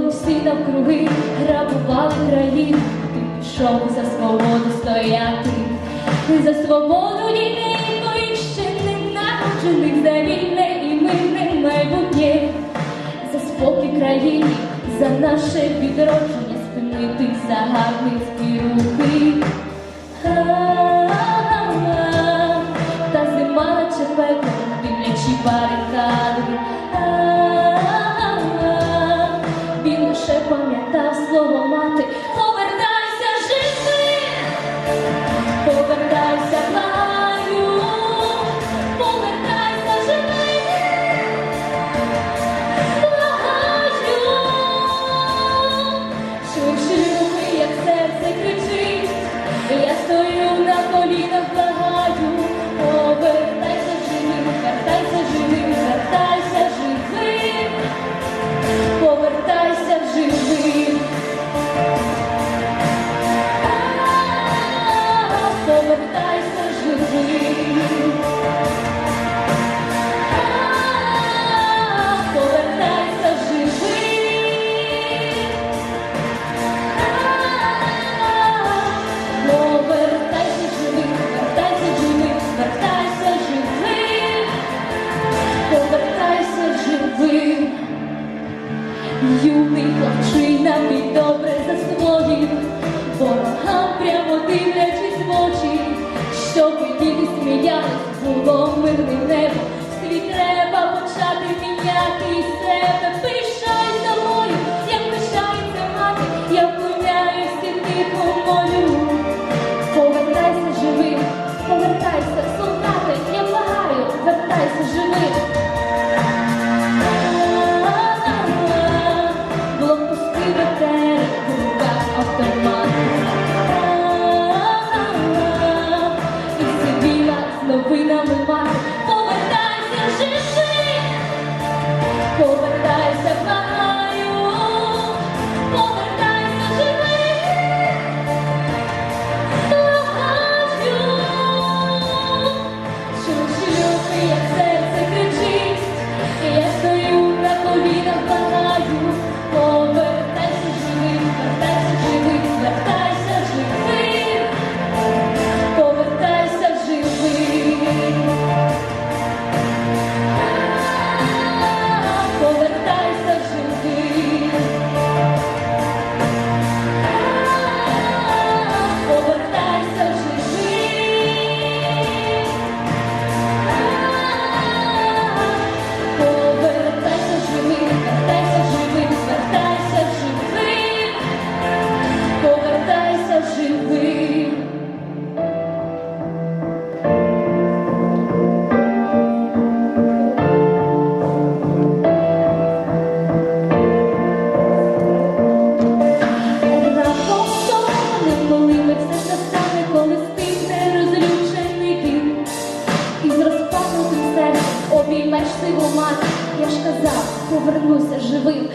коли всі навкруги грабували країну, ти пішов за свободу стояти, ти за свободу дітей твоїх ще не народжених за вільне і мирне майбутнє, за спокій країни, за наше відродження спинити загарбницькі руки. Юний хлопчина мій добре заслонів, ворогам прямо дивлячись в очі, щоб діти сміялись, було мирним небо. Світ треба почати міняти себе. щасливо мати, я ж казав, повернуся живим.